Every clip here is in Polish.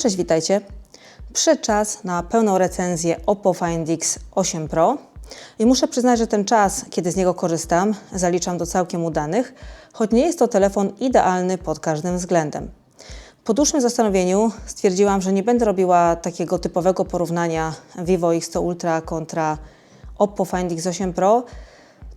cześć, witajcie. Przyszedł czas na pełną recenzję Oppo Find X 8 Pro. I muszę przyznać, że ten czas, kiedy z niego korzystam, zaliczam do całkiem udanych, choć nie jest to telefon idealny pod każdym względem. Po dłuższym zastanowieniu stwierdziłam, że nie będę robiła takiego typowego porównania Vivo X100 Ultra kontra Oppo Find X8 Pro,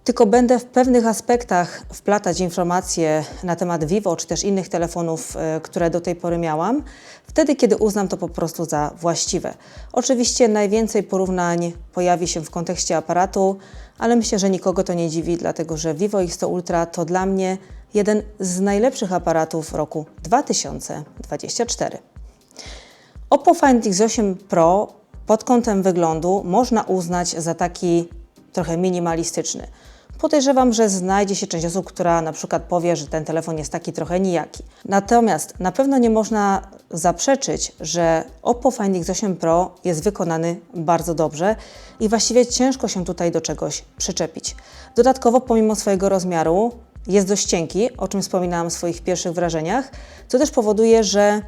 tylko będę w pewnych aspektach wplatać informacje na temat Vivo czy też innych telefonów, e, które do tej pory miałam, wtedy kiedy uznam to po prostu za właściwe. Oczywiście najwięcej porównań pojawi się w kontekście aparatu, ale myślę, że nikogo to nie dziwi, dlatego że Vivo X100 Ultra to dla mnie jeden z najlepszych aparatów roku 2024. Oppo Find X8 Pro pod kątem wyglądu można uznać za taki trochę minimalistyczny. Podejrzewam, że znajdzie się część osób, która na przykład powie, że ten telefon jest taki trochę nijaki. Natomiast na pewno nie można zaprzeczyć, że Oppo Find X8 Pro jest wykonany bardzo dobrze i właściwie ciężko się tutaj do czegoś przyczepić. Dodatkowo, pomimo swojego rozmiaru, jest dość cienki, o czym wspominałam w swoich pierwszych wrażeniach, co też powoduje, że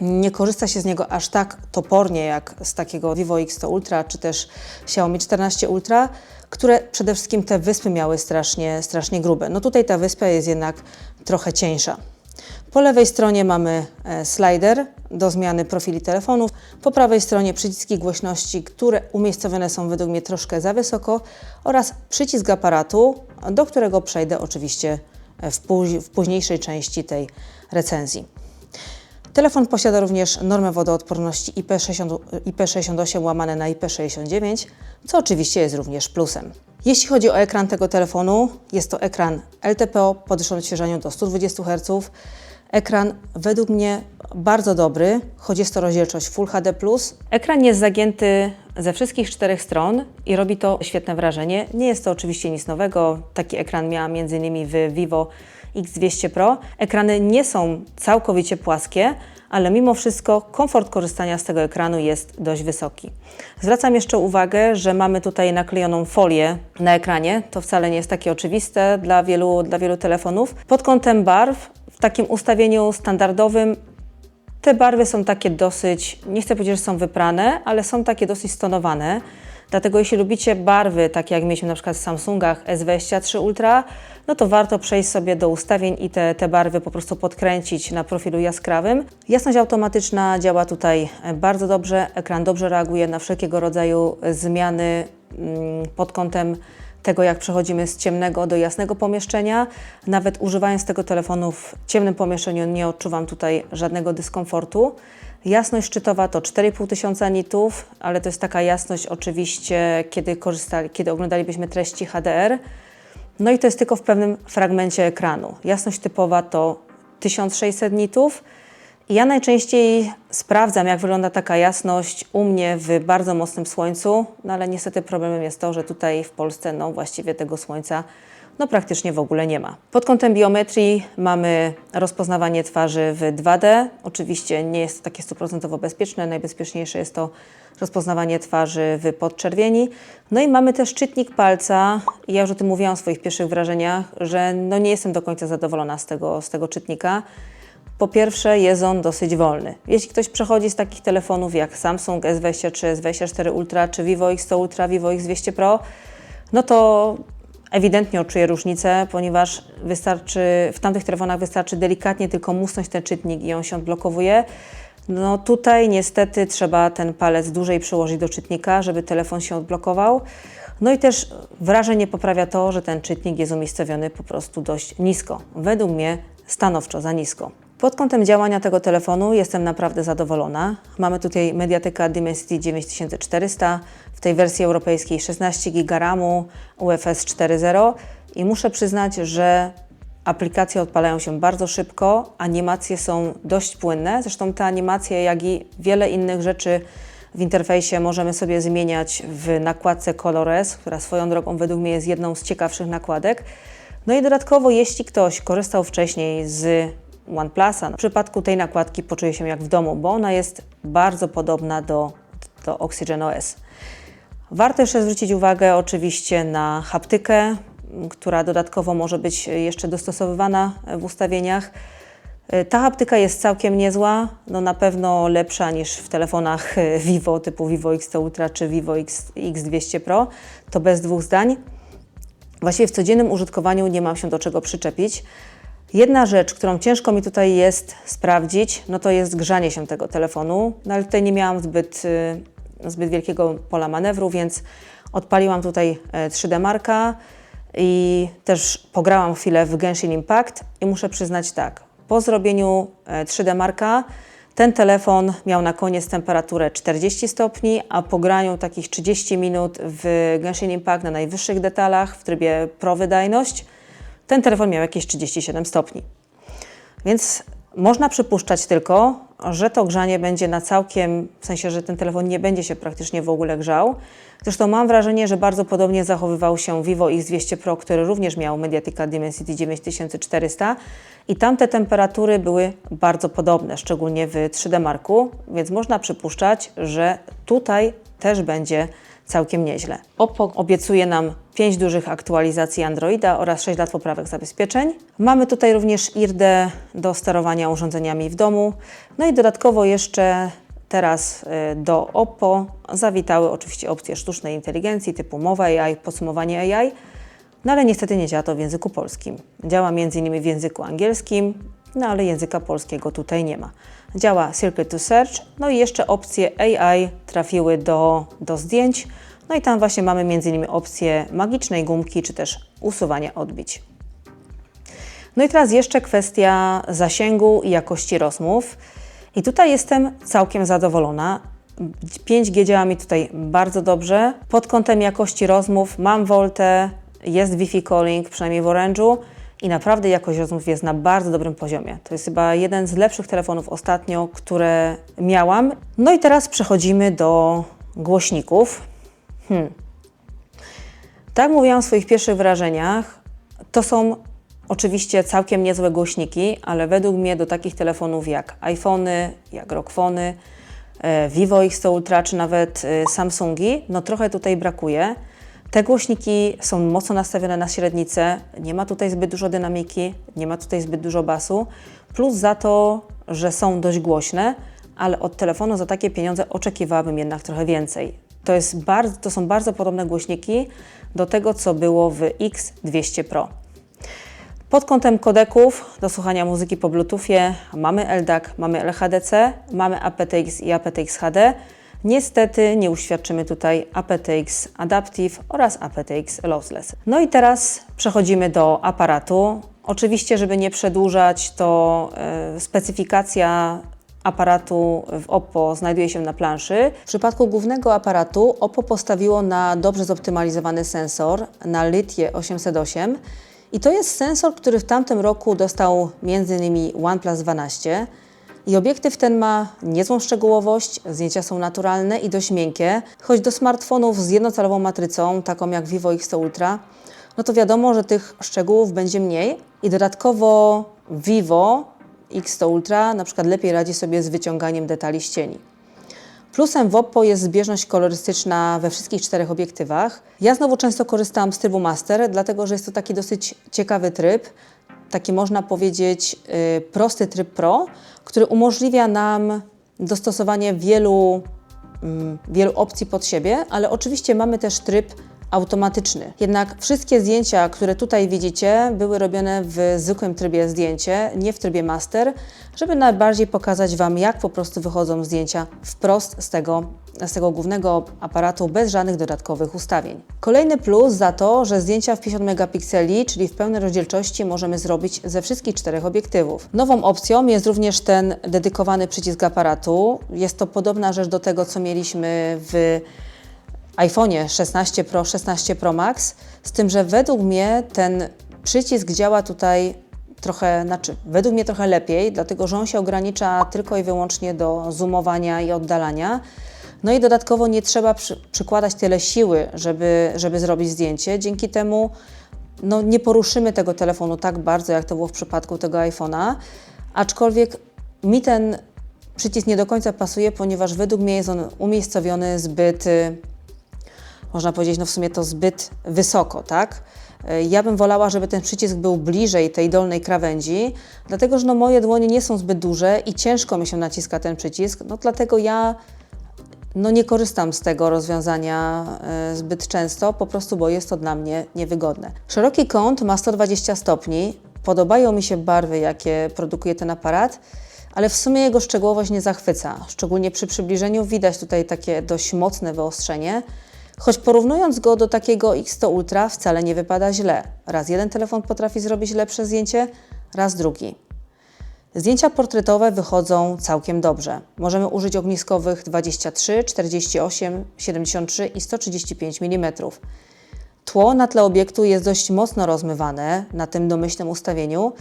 nie korzysta się z niego aż tak topornie jak z takiego Vivo X100 Ultra czy też Xiaomi 14 Ultra, które przede wszystkim te wyspy miały strasznie, strasznie grube. No tutaj ta wyspa jest jednak trochę cieńsza. Po lewej stronie mamy e, slider do zmiany profili telefonów. Po prawej stronie przyciski głośności, które umiejscowione są według mnie troszkę za wysoko oraz przycisk aparatu, do którego przejdę oczywiście w późniejszej części tej recenzji. Telefon posiada również normę wodoodporności IP60, IP68 łamane na IP69, co oczywiście jest również plusem. Jeśli chodzi o ekran tego telefonu, jest to ekran LTPO o podwyższonym odświeżaniu do 120 Hz. Ekran według mnie bardzo dobry, choć jest to rozdzielczość Full HD+. Ekran jest zagięty ze wszystkich czterech stron i robi to świetne wrażenie. Nie jest to oczywiście nic nowego. Taki ekran miałam m.in. w Vivo X200 Pro. Ekrany nie są całkowicie płaskie, ale mimo wszystko komfort korzystania z tego ekranu jest dość wysoki. Zwracam jeszcze uwagę, że mamy tutaj naklejoną folię na ekranie. To wcale nie jest takie oczywiste dla wielu, dla wielu telefonów. Pod kątem barw, w takim ustawieniu standardowym te barwy są takie dosyć, nie chcę powiedzieć, że są wyprane, ale są takie dosyć stonowane. Dlatego jeśli lubicie barwy, takie jak mieliśmy na przykład w Samsungach S23 Ultra, no to warto przejść sobie do ustawień i te, te barwy po prostu podkręcić na profilu jaskrawym. Jasność automatyczna działa tutaj bardzo dobrze, ekran dobrze reaguje na wszelkiego rodzaju zmiany mm, pod kątem tego, jak przechodzimy z ciemnego do jasnego pomieszczenia. Nawet używając tego telefonu w ciemnym pomieszczeniu nie odczuwam tutaj żadnego dyskomfortu. Jasność szczytowa to 4,5 tysiąca nitów, ale to jest taka jasność oczywiście, kiedy, korzystali, kiedy oglądalibyśmy treści HDR. No i to jest tylko w pewnym fragmencie ekranu. Jasność typowa to 1600 nitów. Ja najczęściej sprawdzam, jak wygląda taka jasność u mnie w bardzo mocnym słońcu, no ale niestety problemem jest to, że tutaj w Polsce no właściwie tego słońca no praktycznie w ogóle nie ma. Pod kątem biometrii mamy rozpoznawanie twarzy w 2D. Oczywiście nie jest to takie stuprocentowo bezpieczne. Najbezpieczniejsze jest to rozpoznawanie twarzy w podczerwieni. No i mamy też czytnik palca. Ja już o tym mówiłam w swoich pierwszych wrażeniach, że no nie jestem do końca zadowolona z tego, z tego czytnika. Po pierwsze, jest on dosyć wolny. Jeśli ktoś przechodzi z takich telefonów jak Samsung S23, S24 Ultra czy Vivo X100 Ultra, Vivo X200 Pro, no to ewidentnie odczuje różnicę, ponieważ wystarczy, w tamtych telefonach wystarczy delikatnie tylko musnąć ten czytnik i on się odblokowuje. No tutaj niestety trzeba ten palec dłużej przyłożyć do czytnika, żeby telefon się odblokował. No i też wrażenie poprawia to, że ten czytnik jest umiejscowiony po prostu dość nisko. Według mnie stanowczo za nisko. Pod kątem działania tego telefonu jestem naprawdę zadowolona. Mamy tutaj Mediateka Dimensity 9400, w tej wersji europejskiej 16 GB UFS 4.0 i muszę przyznać, że aplikacje odpalają się bardzo szybko, animacje są dość płynne. Zresztą te animacje, jak i wiele innych rzeczy w interfejsie możemy sobie zmieniać w nakładce ColorOS, która swoją drogą według mnie jest jedną z ciekawszych nakładek. No i dodatkowo, jeśli ktoś korzystał wcześniej z OnePlusa, w przypadku tej nakładki poczuje się jak w domu, bo ona jest bardzo podobna do, do Oxygen OS. Warto jeszcze zwrócić uwagę oczywiście na haptykę, która dodatkowo może być jeszcze dostosowywana w ustawieniach. Y, Ta haptyka jest całkiem niezła, no na pewno lepsza niż w telefonach Vivo typu Vivo X100 Ultra czy Vivo X, X200 Pro, to bez dwóch zdań. Właściwie w codziennym użytkowaniu nie mam się do czego przyczepić. Jedna rzecz, którą ciężko mi tutaj jest sprawdzić, no to jest grzanie się tego telefonu, no ale tutaj nie miałam zbyt, y, zbyt wielkiego pola manewru, więc odpaliłam tutaj e, 3D Marka i też pograłam chwilę w Genshin Impact i muszę przyznać tak, po zrobieniu e, 3D Marka ten telefon miał na koniec temperaturę 40 stopni, a po graniu takich 30 minut w Genshin Impact na najwyższych detalach w trybie Pro Wydajność, ten telefon miał jakieś 37 stopni. Więc można przypuszczać tylko, że to grzanie będzie na całkiem, w sensie, że ten telefon nie będzie się praktycznie w ogóle grzał. Zresztą mam wrażenie, że bardzo podobnie zachowywał się Vivo X200 Pro, który również miał Mediatek Dimensity 9400 i tamte temperatury były bardzo podobne, szczególnie w 3D Marku, więc można przypuszczać, że tutaj też będzie całkiem nieźle. Oppo obiecuje nam 5 dużych aktualizacji Androida oraz 6 lat poprawek zabezpieczeń. Mamy tutaj również IRDE do sterowania urządzeniami w domu. No i dodatkowo jeszcze teraz y, do Oppo zawitały oczywiście opcje sztucznej inteligencji typu mowa AI, podsumowanie AI, no ale niestety nie działa to w języku polskim. Działa m.in. w języku angielskim, no ale języka polskiego tutaj nie ma. Działa Circle to Search, no i jeszcze opcje AI trafiły do, do zdjęć, no i tam właśnie mamy m.in. opcję magicznej gumki, czy też usuwania odbić. No i teraz jeszcze kwestia zasięgu i jakości rozmów. I tutaj jestem całkiem zadowolona. 5G działa mi tutaj bardzo dobrze. Pod kątem jakości rozmów mam Voltę, jest Wi-Fi calling, przynajmniej w Orange'u i naprawdę jakość rozmów jest na bardzo dobrym poziomie. To jest chyba jeden z lepszych telefonów ostatnio, które miałam. No i teraz przechodzimy do głośników. Hmm. Tak mówiłam w swoich pierwszych wrażeniach, to są oczywiście całkiem niezłe głośniki, ale według mnie do takich telefonów jak iPhony, jak Rockfony, e, Vivo X100 Ultra czy nawet e, Samsungi, no trochę tutaj brakuje. Te głośniki są mocno nastawione na średnicę, nie ma tutaj zbyt dużo dynamiki, nie ma tutaj zbyt dużo basu, plus za to, że są dość głośne, ale od telefonu za takie pieniądze oczekiwałabym jednak trochę więcej. To, jest bardzo, to są bardzo podobne głośniki do tego, co było w X200 Pro. Pod kątem kodeków do słuchania muzyki po Bluetoothie mamy LDAC, mamy LHDC, mamy aptX i aptX HD. Niestety nie uświadczymy tutaj aptX Adaptive oraz aptX Lossless. No i teraz przechodzimy do aparatu. Oczywiście, żeby nie przedłużać, to e, specyfikacja aparatu w Oppo znajduje się na planszy. W przypadku głównego aparatu Oppo postawiło na dobrze zoptymalizowany sensor, na Litie 808 i to jest sensor, który w tamtym roku dostał m.in. OnePlus 12 i obiektyw ten ma niezłą szczegółowość, zdjęcia są naturalne i dość miękkie, choć do smartfonów z jednocalową matrycą, taką jak Vivo X100 Ultra, no to wiadomo, że tych szczegółów będzie mniej i dodatkowo Vivo X100 Ultra na przykład lepiej radzi sobie z wyciąganiem detali z cieni. Plusem w Oppo jest zbieżność kolorystyczna we wszystkich czterech obiektywach. Ja znowu często korzystam z trybu Master, dlatego że jest to taki dosyć ciekawy tryb, taki można powiedzieć y, prosty tryb Pro, który umożliwia nam dostosowanie wielu, mm, wielu opcji pod siebie, ale oczywiście mamy też tryb automatyczny. Jednak wszystkie zdjęcia, które tutaj widzicie, były robione w zwykłym trybie zdjęcie, nie w trybie master, żeby najbardziej pokazać Wam, jak po prostu wychodzą zdjęcia wprost z tego, z tego głównego aparatu, bez żadnych dodatkowych ustawień. Kolejny plus za to, że zdjęcia w 50 megapikseli, czyli w pełnej rozdzielczości, możemy zrobić ze wszystkich czterech obiektywów. Nową opcją jest również ten dedykowany przycisk aparatu. Jest to podobna rzecz do tego, co mieliśmy w iPhone'ie 16 Pro, 16 Pro Max, z tym, że według mnie ten przycisk działa tutaj trochę, znaczy według mnie trochę lepiej, dlatego że on się ogranicza tylko i wyłącznie do zoomowania i oddalania. No i dodatkowo nie trzeba przy, przykładać tyle siły, żeby, żeby zrobić zdjęcie. Dzięki temu no, nie poruszymy tego telefonu tak bardzo, jak to było w przypadku tego iPhone'a, aczkolwiek mi ten przycisk nie do końca pasuje, ponieważ według mnie jest on umiejscowiony zbyt można powiedzieć, no w sumie to zbyt wysoko, tak? Y, Ja bym wolała, żeby ten przycisk był bliżej tej dolnej krawędzi, dlatego że no, moje dłonie nie są zbyt duże i ciężko mi się naciska ten przycisk, no dlatego ja no nie korzystam z tego rozwiązania e, zbyt często, po prostu bo jest to dla mnie niewygodne. Szeroki kąt ma 120 stopni. Podobają mi się barwy, jakie produkuje ten aparat, ale w sumie jego szczegółowość nie zachwyca. Szczególnie przy przybliżeniu widać tutaj takie dość mocne wyostrzenie, choć porównując go do takiego X100 Ultra wcale nie wypada źle. Raz jeden telefon potrafi zrobić lepsze zdjęcie, raz drugi. Zdjęcia portretowe wychodzą całkiem dobrze. Możemy użyć ogniskowych 23, 48, 73 i 135 mm. Tło na tle obiektu jest dość mocno rozmywane na tym domyślnym ustawieniu,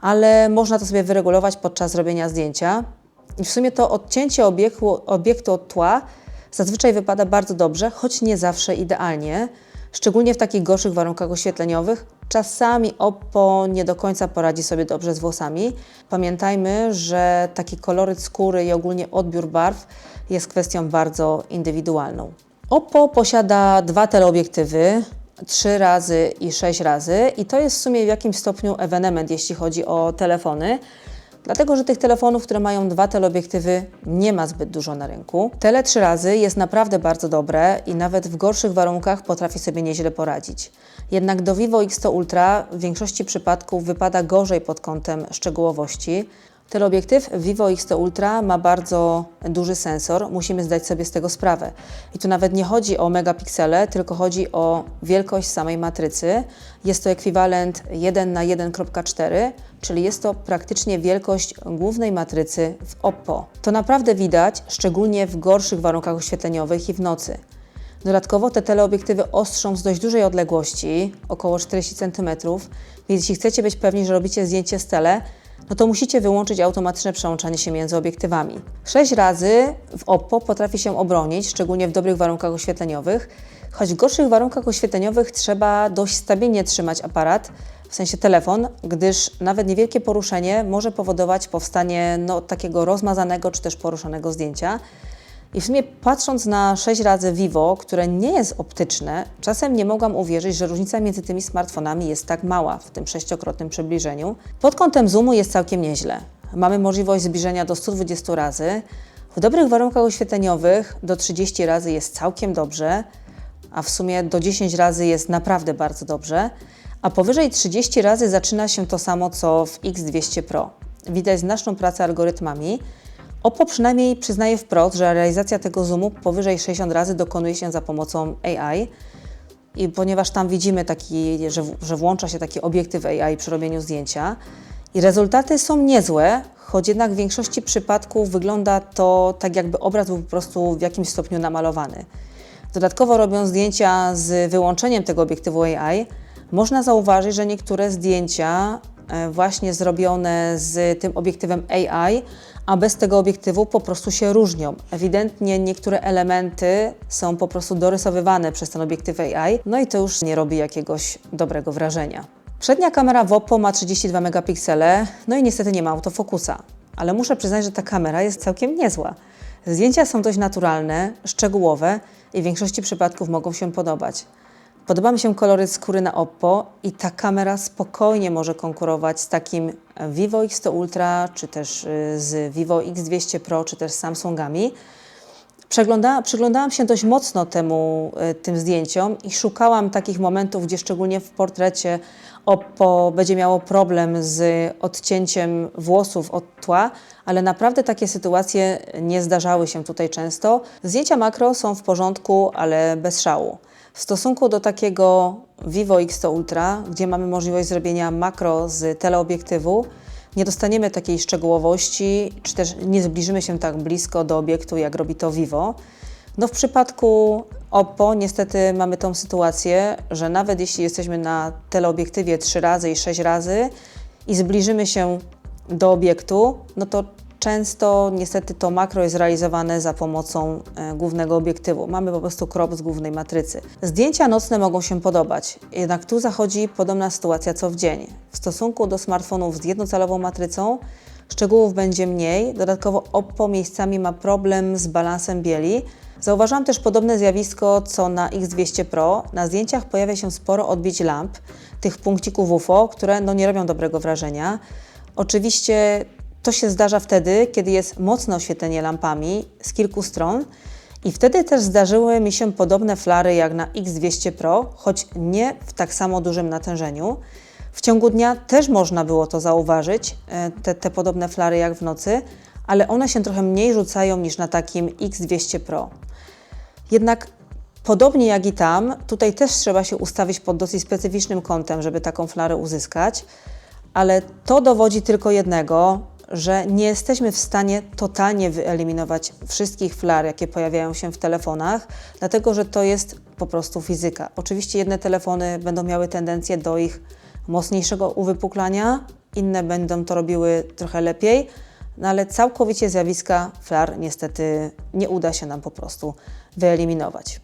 ale można to sobie wyregulować podczas robienia zdjęcia. I w sumie to odcięcie obiektu, obiektu od tła zazwyczaj wypada bardzo dobrze, choć nie zawsze idealnie, szczególnie w takich gorszych warunkach oświetleniowych. Czasami Oppo nie do końca poradzi sobie dobrze z włosami. Pamiętajmy, że taki koloryt skóry i ogólnie odbiór barw jest kwestią bardzo indywidualną. Oppo posiada dwa teleobiektywy, 3 razy i 6 razy i to jest w sumie w jakimś stopniu ewenement, jeśli chodzi o telefony. Dlatego, że tych telefonów, które mają dwa teleobiektywy, nie ma zbyt dużo na rynku. Tele 3 razy jest naprawdę bardzo dobre i nawet w gorszych warunkach potrafi sobie nieźle poradzić. Jednak do Vivo X100 Ultra w większości przypadków wypada gorzej pod kątem szczegółowości. Teleobiektyw Vivo X100 Ultra ma bardzo duży sensor, musimy zdać sobie z tego sprawę. I tu nawet nie chodzi o megapiksele, tylko chodzi o wielkość samej matrycy. Jest to ekwiwalent 1 na 1.4, czyli jest to praktycznie wielkość głównej matrycy w Oppo. To naprawdę widać, szczególnie w gorszych warunkach oświetleniowych i w nocy. Dodatkowo te teleobiektywy ostrzą z dość dużej odległości, około 40 cm, więc jeśli chcecie być pewni, że robicie zdjęcie z tele, no to musicie wyłączyć automatyczne przełączanie się między obiektywami. Sześć razy w Oppo potrafi się obronić, szczególnie w dobrych warunkach oświetleniowych, choć w gorszych warunkach oświetleniowych trzeba dość stabilnie trzymać aparat, w sensie telefon, gdyż nawet niewielkie poruszenie może powodować powstanie no, takiego rozmazanego czy też poruszonego zdjęcia. I w sumie patrząc na 6 razy Vivo, które nie jest optyczne, czasem nie mogłam uwierzyć, że różnica między tymi smartfonami jest tak mała w tym sześciokrotnym przybliżeniu. Pod kątem zoomu jest całkiem nieźle. Mamy możliwość zbliżenia do 120 razy. W dobrych warunkach oświetleniowych do 30 razy jest całkiem dobrze, a w sumie do 10 razy jest naprawdę bardzo dobrze. A powyżej 30 razy zaczyna się to samo co w X200 Pro. Widać znaczną pracę algorytmami. Oppo przynajmniej przyznaje wprost, że realizacja tego zoomu powyżej 60 razy dokonuje się za pomocą AI. I ponieważ tam widzimy taki, że, że włącza się taki obiektyw AI przy robieniu zdjęcia. I rezultaty są niezłe, choć jednak w większości przypadków wygląda to tak, jakby obraz był po prostu w jakimś stopniu namalowany. Dodatkowo robiąc zdjęcia z wyłączeniem tego obiektywu AI, można zauważyć, że niektóre zdjęcia właśnie zrobione z tym obiektywem AI, a bez tego obiektywu po prostu się różnią. Ewidentnie niektóre elementy są po prostu dorysowywane przez ten obiektyw AI, no i to już nie robi jakiegoś dobrego wrażenia. Przednia kamera w Oppo ma 32 megapiksele, no i niestety nie ma autofokusa, ale muszę przyznać, że ta kamera jest całkiem niezła. Zdjęcia są dość naturalne, szczegółowe i w większości przypadków mogą się podobać. Podoba mi się koloryt skóry na Oppo i ta kamera spokojnie może konkurować z takim Vivo X100 Ultra, czy też y, z Vivo X200 Pro, czy też z Samsungami. Przegląda, przyglądałam się dość mocno temu, y, tym zdjęciom i szukałam takich momentów, gdzie szczególnie w portrecie Oppo będzie miało problem z odcięciem włosów od tła, ale naprawdę takie sytuacje nie zdarzały się tutaj często. Zdjęcia makro są w porządku, ale bez szału. W stosunku do takiego Vivo X100 Ultra, gdzie mamy możliwość zrobienia makro z teleobiektywu, nie dostaniemy takiej szczegółowości, czy też nie zbliżymy się tak blisko do obiektu, jak robi to Vivo. No w przypadku Oppo niestety mamy tą sytuację, że nawet jeśli jesteśmy na teleobiektywie 3 razy i 6 razy i zbliżymy się do obiektu, no to często niestety to makro jest realizowane za pomocą e, głównego obiektywu. Mamy po prostu krop z głównej matrycy. Zdjęcia nocne mogą się podobać, jednak tu zachodzi podobna sytuacja co w dzień. W stosunku do smartfonów z jednocalową matrycą szczegółów będzie mniej, dodatkowo Oppo miejscami ma problem z balansem bieli, Zauważyłam też podobne zjawisko co na X200 Pro. Na zdjęciach pojawia się sporo odbić lamp, tych punkcików UFO, które no nie robią dobrego wrażenia. Oczywiście to się zdarza wtedy, kiedy jest mocne oświetlenie lampami z kilku stron i wtedy też zdarzyły mi się podobne flary jak na X200 Pro, choć nie w tak samo dużym natężeniu. W ciągu dnia też można było to zauważyć, e, te, te podobne flary jak w nocy, ale one się trochę mniej rzucają niż na takim X200 Pro. Jednak podobnie jak i tam, tutaj też trzeba się ustawić pod dosyć specyficznym kątem, żeby taką flarę uzyskać, ale to dowodzi tylko jednego, że nie jesteśmy w stanie totalnie wyeliminować wszystkich flar, jakie pojawiają się w telefonach, dlatego że to jest po prostu fizyka. Oczywiście jedne telefony będą miały tendencję do ich mocniejszego uwypuklania, inne będą to robiły trochę lepiej, no ale całkowicie zjawiska flar niestety nie uda się nam po prostu wyeliminować.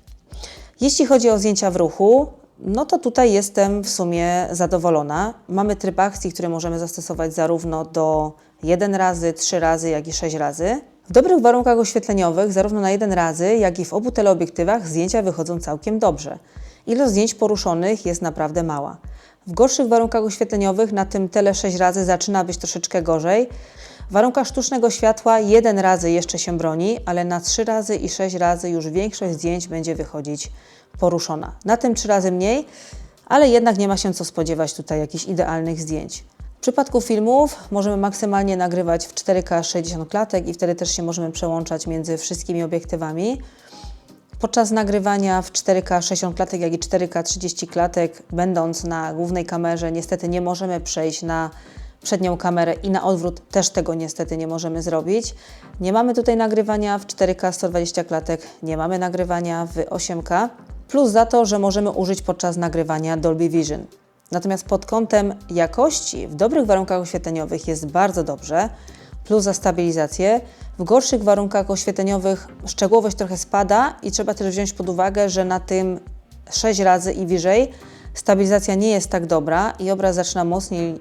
Jeśli chodzi o zdjęcia w ruchu, no to tutaj jestem w sumie zadowolona. Mamy tryb akcji, który możemy zastosować zarówno do 1 razy, 3 razy, jak i 6 razy. W dobrych warunkach oświetleniowych, zarówno na 1 razy, jak i w obu teleobiektywach zdjęcia wychodzą całkiem dobrze. Ilość zdjęć poruszonych jest naprawdę mała. W gorszych warunkach oświetleniowych na tym tele 6 razy zaczyna być troszeczkę gorzej. W warunkach sztucznego światła jeden razy jeszcze się broni, ale na 3 razy i 6 razy już większość zdjęć będzie wychodzić poruszona. Na tym 3 razy mniej, ale jednak nie ma się co spodziewać tutaj jakichś idealnych zdjęć. W przypadku filmów możemy maksymalnie nagrywać w 4K 60 klatek i wtedy też się możemy przełączać między wszystkimi obiektywami. Podczas nagrywania w 4K 60 klatek, jak i 4K 30 klatek, będąc na głównej kamerze, niestety nie możemy przejść na przednią kamerę i na odwrót też tego niestety nie możemy zrobić. Nie mamy tutaj nagrywania w 4K 120 klatek, nie mamy nagrywania w 8K, plus za to, że możemy użyć podczas nagrywania Dolby Vision. Natomiast pod kątem jakości w dobrych warunkach oświetleniowych jest bardzo dobrze, plus za stabilizację. W gorszych warunkach oświetleniowych szczegółowość trochę spada i trzeba też wziąć pod uwagę, że na tym 6 razy i wyżej stabilizacja nie jest tak dobra i obraz zaczyna mocniej yy,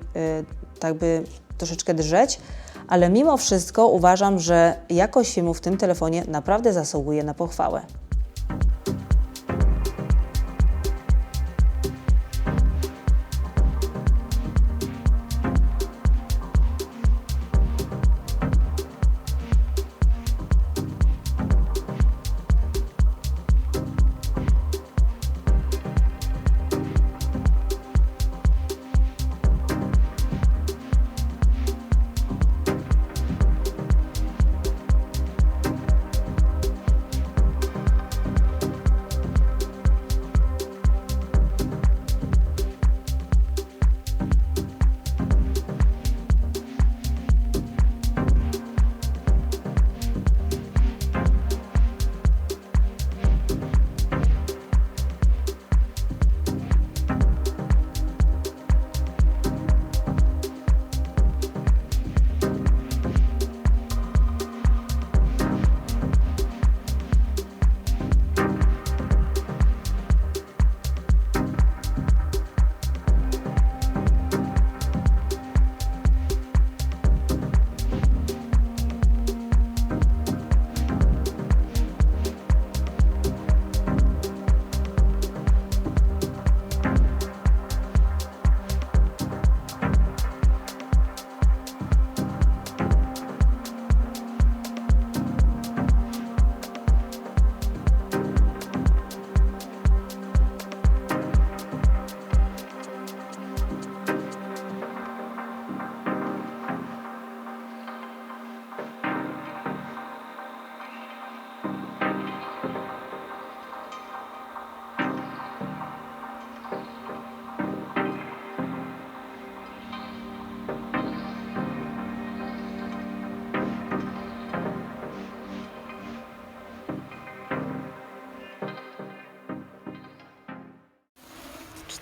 tak by troszeczkę drżeć, ale mimo wszystko uważam, że jakość filmu w tym telefonie naprawdę zasługuje na pochwałę.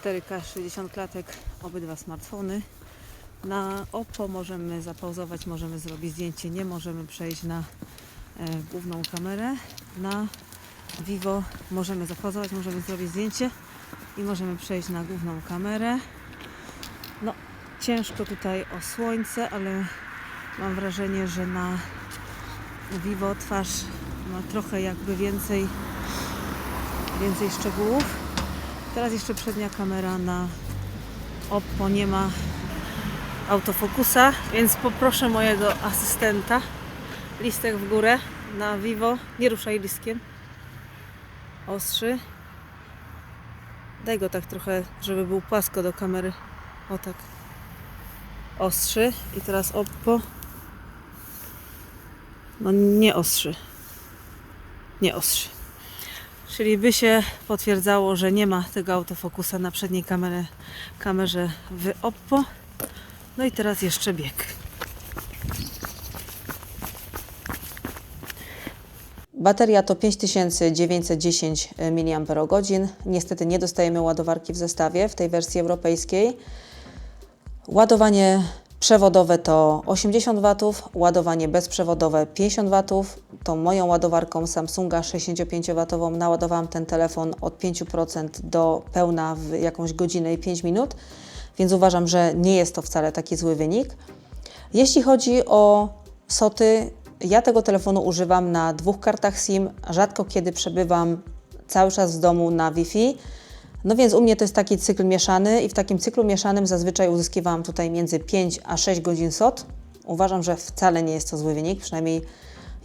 4K 60 klatek obydwa smartfony. Na Oppo możemy zapauzować, możemy zrobić zdjęcie, nie możemy przejść na e, główną kamerę. Na Vivo możemy zapauzować, możemy zrobić zdjęcie i możemy przejść na główną kamerę. No, ciężko tutaj o słońce, ale mam wrażenie, że na Vivo twarz ma trochę jakby więcej, więcej szczegółów. Teraz jeszcze przednia kamera na Oppo nie ma autofokusa, więc poproszę mojego asystenta. Listek w górę na Vivo. Nie ruszaj listkiem. Ostrzy. Daj go tak trochę, żeby był płasko do kamery. O tak. Ostrzy. I teraz Oppo. No nie ostrzy. Nie ostrzy. Czyli by się potwierdzało, że nie ma tego autofokusa na przedniej kamerze, kamerze w Oppo. No i teraz jeszcze bieg. Bateria to 5910 mAh. Niestety nie dostajemy ładowarki w zestawie w tej wersji europejskiej. Ładowanie przewodowe to 80 W, ładowanie bezprzewodowe 50 W. Tą moją ładowarką Samsunga 65W naładowałam ten telefon od 5% do pełna w jakąś godzinę i 5 minut, więc uważam, że nie jest to wcale taki zły wynik. Jeśli chodzi o soty, ja tego telefonu używam na dwóch kartach SIM. Rzadko kiedy przebywam cały czas w domu na Wi-Fi. No więc u mnie to jest taki cykl mieszany i w takim cyklu mieszanym zazwyczaj uzyskiwałam tutaj między 5 a 6 godzin SOT. Uważam, że wcale nie jest to zły wynik, przynajmniej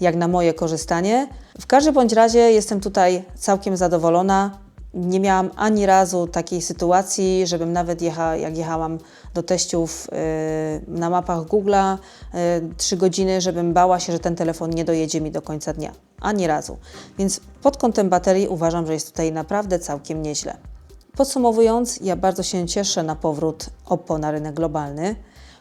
jak na moje korzystanie. W każdym bądź razie jestem tutaj całkiem zadowolona. Nie miałam ani razu takiej sytuacji, żebym nawet jak jechałam do teściów yy, na mapach Google'a yy, 3 godziny, żebym bała się, że ten telefon nie dojedzie mi do końca dnia. Ani razu. Więc pod kątem baterii uważam, że jest tutaj naprawdę całkiem nieźle. Podsumowując, ja bardzo się cieszę na powrót Oppo na rynek globalny.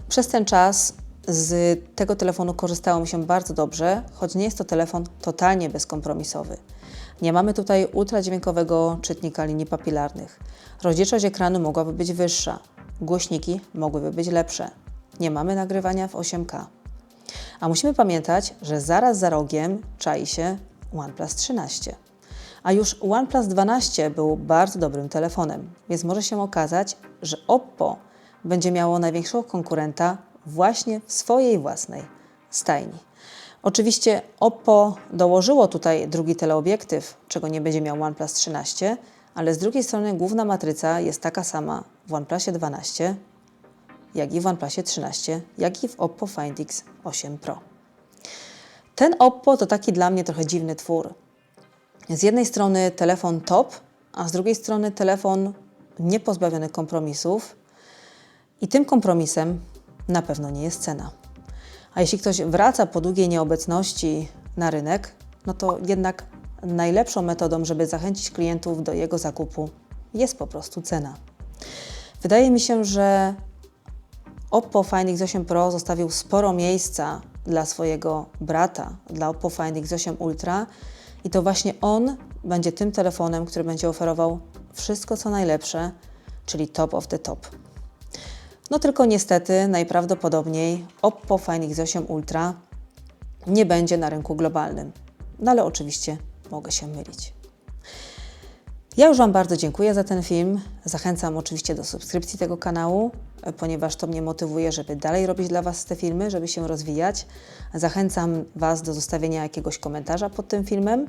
Przez ten czas z tego telefonu korzystało mi się bardzo dobrze, choć nie jest to telefon totalnie bezkompromisowy. Nie mamy tutaj ultradźwiękowego czytnika linii papilarnych. Rozdzielczość ekranu mogłaby być wyższa, głośniki mogłyby być lepsze. Nie mamy nagrywania w 8K. A musimy pamiętać, że zaraz za rogiem czai się OnePlus 13. A już OnePlus 12 był bardzo dobrym telefonem, więc może się okazać, że Oppo będzie miało największego konkurenta właśnie w swojej własnej stajni. Oczywiście Oppo dołożyło tutaj drugi teleobiektyw, czego nie będzie miał OnePlus 13, ale z drugiej strony główna matryca jest taka sama w OnePlusie 12, jak i w OnePlusie 13, jak i w Oppo Find X 8 Pro. Ten Oppo to taki dla mnie trochę dziwny twór. Z jednej strony telefon top, a z drugiej strony telefon niepozbawiony kompromisów. I tym kompromisem na pewno nie jest cena. A jeśli ktoś wraca po długiej nieobecności na rynek, no to jednak najlepszą metodą, żeby zachęcić klientów do jego zakupu, jest po prostu cena. Wydaje mi się, że Oppo Find X8 Pro zostawił sporo miejsca dla swojego brata, dla Oppo Find X8 Ultra i to właśnie on będzie tym telefonem, który będzie oferował wszystko co najlepsze, czyli top of the top. No tylko niestety najprawdopodobniej Oppo Find X8 Ultra nie będzie na rynku globalnym. No ale oczywiście mogę się mylić. Ja już Wam bardzo dziękuję za ten film. Zachęcam oczywiście do subskrypcji tego kanału, ponieważ to mnie motywuje, żeby dalej robić dla Was te filmy, żeby się rozwijać. Zachęcam Was do zostawienia jakiegoś komentarza pod tym filmem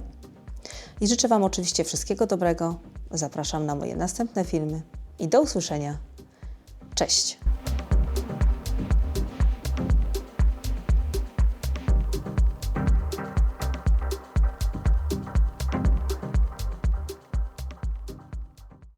i życzę Wam oczywiście wszystkiego dobrego. Zapraszam na moje następne filmy i do usłyszenia. Cześć!